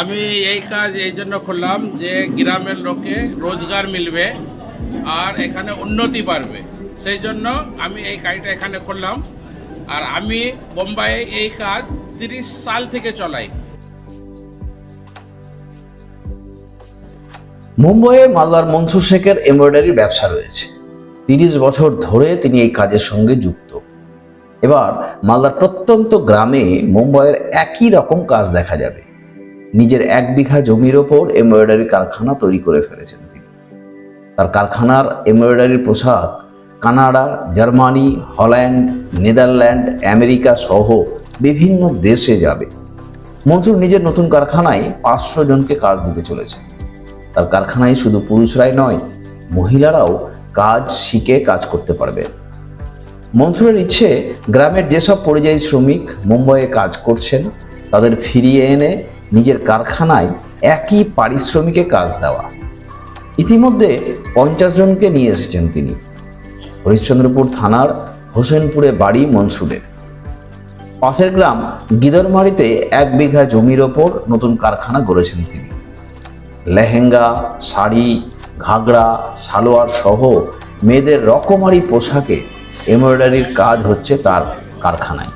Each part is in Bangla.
আমি এই কাজ এই জন্য করলাম যে গ্রামের লোকে রোজগার মিলবে আর এখানে উন্নতি বাড়বে। সেই জন্য আমি এই কাজটা এখানে করলাম। আর আমি বোম্বাইয়ে এই কাজ তিরিশ সাল থেকে চলাই। মুম্বইয়ে মালদার মনসুর শেখের এমব্রয়ডারির ব্যবসা রয়েছে। তিরিশ বছর ধরে তিনি এই কাজের সঙ্গে যুক্ত। এবার মালদার প্রত্যন্ত গ্রামে মুম্বইয়ের একই রকম কাজ দেখা যাবে। নিজের এক বিঘা জমির ওপর এমব্রয়ডারি কারখানা তৈরি করে ফেলেছেন তিনি। তার কারখানার এমব্রয়ডারি পোশাক Canada, Germany, Holland, Netherland, America সহ বিভিন্ন দেশে যাবে। মনসুর নিজের নতুন কারখানায় পাঁচশো জনকে কাজ দিতে চলেছে। তার কারখানায় শুধু পুরুষরাই নয়, মহিলারাও কাজ শিখে কাজ করতে পারবে মনসুরের ইচ্ছে, গ্রামের যেসব পরিযায়ী শ্রমিক মুম্বাইয়ে কাজ করছেন, তাদের ফিরিয়ে এনে নিজের কারখানায় একই পারিশ্রমিকে কাজ দেওয়া। ইতিমধ্যে পঞ্চাশ জনকে নিয়ে এসেছেন তিনি। হরিশ্চন্দ্রপুর থানার হোসেনপুরে বাড়ি মনসুরের। পাশের গ্রাম গিদরমারিতে এক বিঘা জমির ওপর নতুন কারখানা গড়েছেন তিনি। লেহেঙ্গা, শাড়ি, ঘাগরা, সালোয়ার সহ মেয়েদের রকমারি পোশাকে এমব্রয়ডারির কাজ হচ্ছে তার কারখানায়।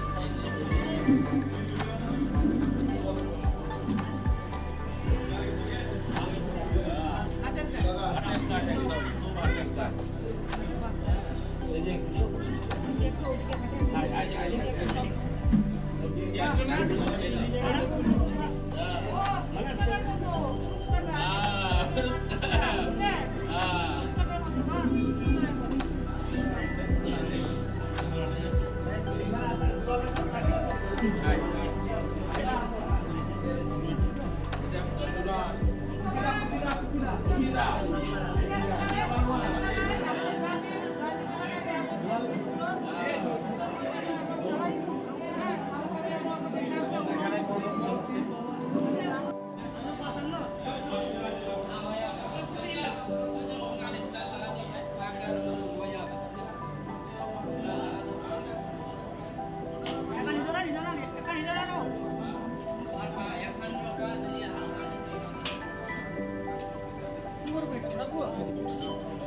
thousand. 我。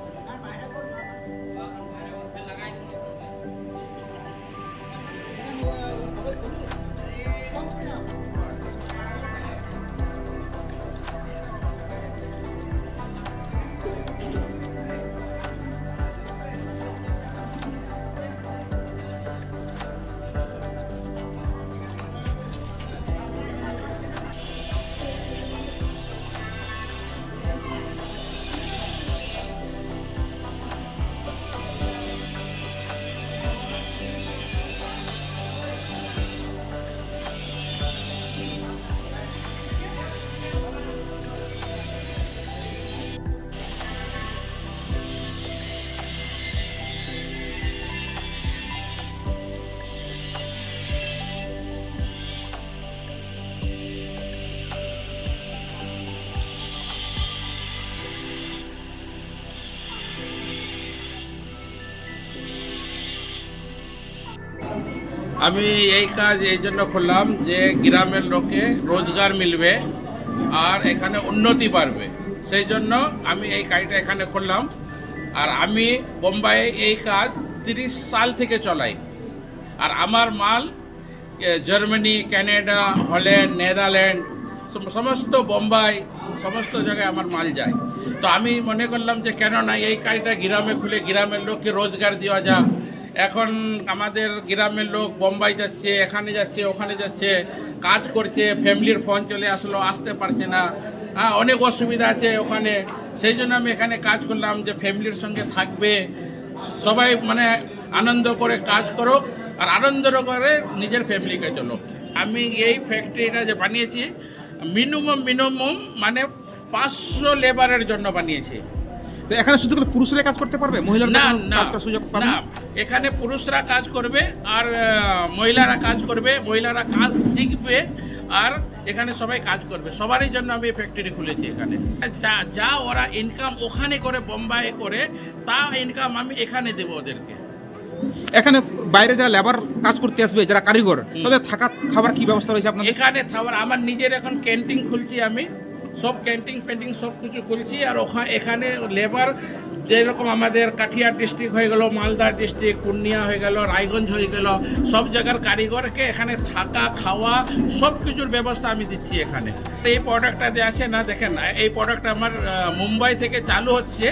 আমি এই কাজ এই জন্য করলাম যে গ্রামের লোকে রোজগার মিলবে আর এখানে উন্নতি বাড়বে। সেই জন্য আমি এই কাজটা এখানে করলাম। আর আমি বোম্বাইয়ে এই কাজ তিরিশ সাল থেকে চলাই। আর আমার মাল জার্মানি কানাডা হল্যান্ড, নেদারল্যান্ড সমস্ত বোম্বাই, সমস্ত জায়গায় আমার মাল যায়। তো আমি মনে করলাম যে কেন না এই কাজটা গ্রামে খুলে গ্রামের লোককে রোজগার দেওয়া যাক এখন আমাদের গ্রামের লোক বোম্বাই যাচ্ছে, এখানে যাচ্ছে, ওখানে যাচ্ছে, কাজ করছে, ফ্যামিলির ফোন চলে আসলো, আসতে পারছে না। হ্যাঁ অনেক অসুবিধা আছে ওখানে। সেই জন্য আমি এখানে কাজ করলাম যে ফ্যামিলির সঙ্গে থাকবে। সবাই মানে আনন্দ করে কাজ করুক আর আনন্দ করে নিজের ফ্যামিলিকে চলুক। আমি এই ফ্যাক্টরিটা যে বানিয়েছি মিনিমাম মিনিমাম মানে পাঁচশো লেবারের জন্য বানিয়েছি। তো এখানে শুধু করে পুরুষরা কাজ করতে পারবে? মহিলারা না না কাজ করার সুযোগ পাবে না। এখানে পুরুষরা কাজ করবে আর মহিলারা কাজ করবে। মহিলারা কাজ শিখবে আর এখানে সবাই কাজ করবে। সবারই জন্য আমি ফ্যাক্টরি খুলেছি এখানে। যা যা ওরা ইনকাম ওখানে করে বোম্বাইয়ে করে তা ইনকাম আমি এখানে দেবো ওদেরকে। এখানে বাইরে যারা লেবার কাজ করতে আসবে যারা কারিগর তাদের থাকা খাবার কি ব্যবস্থা রয়েছে আপনার এখানে খাবার আমার নিজের এখন ক্যান্টিন খুলছি আমি। সব ক্যান্টিন ফ্যান্টিন সব কিছু খুলছি আর ওখানে এখানে লেবার যেরকম আমাদের কাঠিয়ার ডিস্ট্রিক্ট হয়ে গেল, মালদা ডিস্ট্রিক্ট পূর্ণিয়া হয়ে গেল, রায়গঞ্জ হয়ে গেল, সব জায়গার কারিগরকে এখানে থাকা, খাওয়া, সব কিছুর ব্যবস্থা আমি দিচ্ছি এখানে। এই প্রোডাক্টটা যে আছে না, দেখেন, এই প্রোডাক্ট আমার মুম্বাই থেকে চালু হচ্ছে।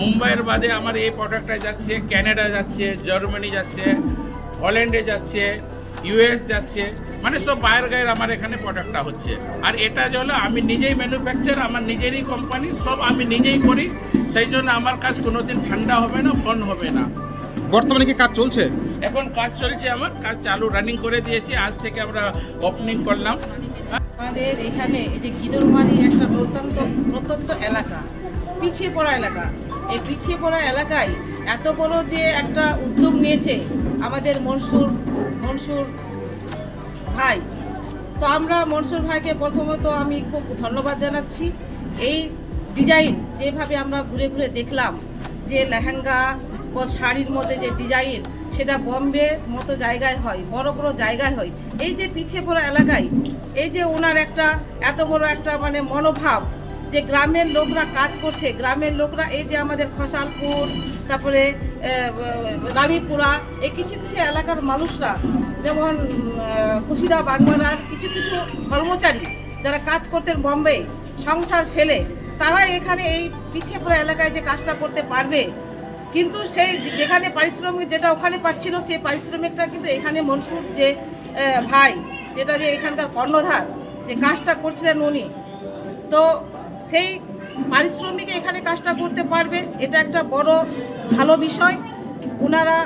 মুম্বাইয়ের বাদে আমার এই প্রোডাক্টটা যাচ্ছে ক্যানাডা যাচ্ছে জার্মানি যাচ্ছে হল্যান্ডে যাচ্ছে ইউএস যাচ্ছে মানে সব বাইরের গায়ের আমার এখানে প্রোডাক্টটা হচ্ছে। আর এটা যে হলো আমি নিজেই ম্যানুফ্যাকচার আমার নিজেরই কোম্পানি সব আমি নিজেই করি। সেই জন্য আমার কাজ কোনোদিন ঠান্ডা হবে না বন্ধ হবে না। বর্তমানে কি কাজ চলছে? এখন কাজ চলছে আমার কাজ চালু রানিং করে দিয়েছি আজ থেকে আমরা ওপেনিং করলাম। আমাদের এখানে এই যে গিদরমারি একটা প্রত্যন্ত প্রত্যন্ত এলাকা পিছিয়ে পড়া এলাকা। এই পিছিয়ে পড়া এলাকায় এত বড় যে একটা উদ্যোগ নিয়েছে আমাদের মনসুর মনসুর ভাই। তো আমরা মনসুর ভাইকে প্রথমত আমি খুব ধন্যবাদ জানাচ্ছি। এই ডিজাইন যেভাবে আমরা ঘুরে ঘুরে দেখলাম, যে লেহেঙ্গা ও শাড়ির মধ্যে যে ডিজাইন সেটা বম্বে মতো জায়গায় হয়, বড় বড় জায়গায় হয়। এই যে পিছিয়ে পড়া এলাকায়, এই যে ওনার একটা এত বড় একটা মানে মনোভাব যে গ্রামের লোকরা কাজ করছে, গ্রামের লোকরা এই যে আমাদের খসালপুর তারপরে রানীপুরা, এই কিছু কিছু এলাকার মানুষরা, যেমন খুশিদা বাগমারার কিছু কিছু কর্মচারী যারা কাজ করতেন বম্বে সংসার ফেলে, তারা এখানে এই পিছিয়ে পড়া এলাকায় যে কাজটা করতে পারবে। কিন্তু সেই যেখানে পারিশ্রমিক যেটা ওখানে পাচ্ছিল, সেই পারিশ্রমিকটা কিন্তু এখানে মনসুর যে ভাই, যেটা যে এখানকার কর্ণধার, যে কাজটা করছিলেন উনি। তো সেই পারিশ্রমিকে এখানে কাজটা করতে পারবে, এটা একটা বড় ভালো বিষয়। ওনারা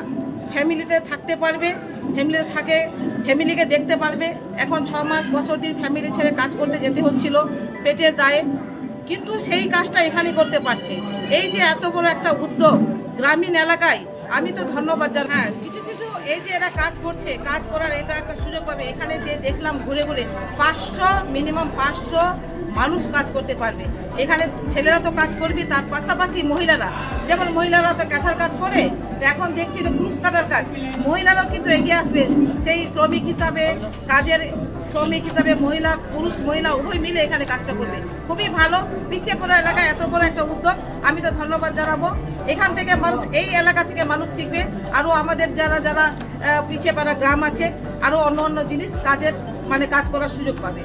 ফ্যামিলিতে থাকতে পারবে, ফ্যামিলিতে থাকে, ফ্যামিলিকে দেখতে পারবে। এখন ছ মাস, বছর দিন ফ্যামিলি ছেড়ে কাজ করতে যেতে হচ্ছিল পেটের দায়ে। কিন্তু সেই কাজটা এখানে করতে পারছে। এই যে এত বড় একটা উদ্যোগ গ্রামীণ এলাকায় আমি তো ধন্যবাদ জানাই। হ্যাঁ কিছু কিছু এই যে এরা কাজ করছে, কাজ করার এটা একটা সুযোগ পাবে। এখানে যে দেখলাম ঘুরে ঘুরে, পাঁচশো মিনিমাম পাঁচশো মানুষ কাজ করতে পারবে। এখানে ছেলেরা তো কাজ করবে, তার পাশাপাশি মহিলারা। যেমন মহিলারা তো ক্যাথার কাজ করে, তো এখন দেখছি যে ক্রুশ কাটার কাজ। মহিলারাও কিন্তু এগিয়ে আসবে। সেই শ্রমিক হিসাবে কাজের শ্রমিক হিসাবে মহিলা, পুরুষ, মহিলা উভয় মিলে এখানে কাজটা করবে। খুবই ভালো। পিছিয়ে পড়া এলাকায় এত বড় একটা উদ্যোগ। আমি তো ধন্যবাদ জানাব। এখান থেকে মানুষ, এই এলাকা থেকে মানুষ শিখবে। আরও আমাদের যারা যারা পিছিয়ে পড়া গ্রাম আছে, আরও অন্য অন্য জিনিস কাজের মানে কাজ করার সুযোগ পাবে।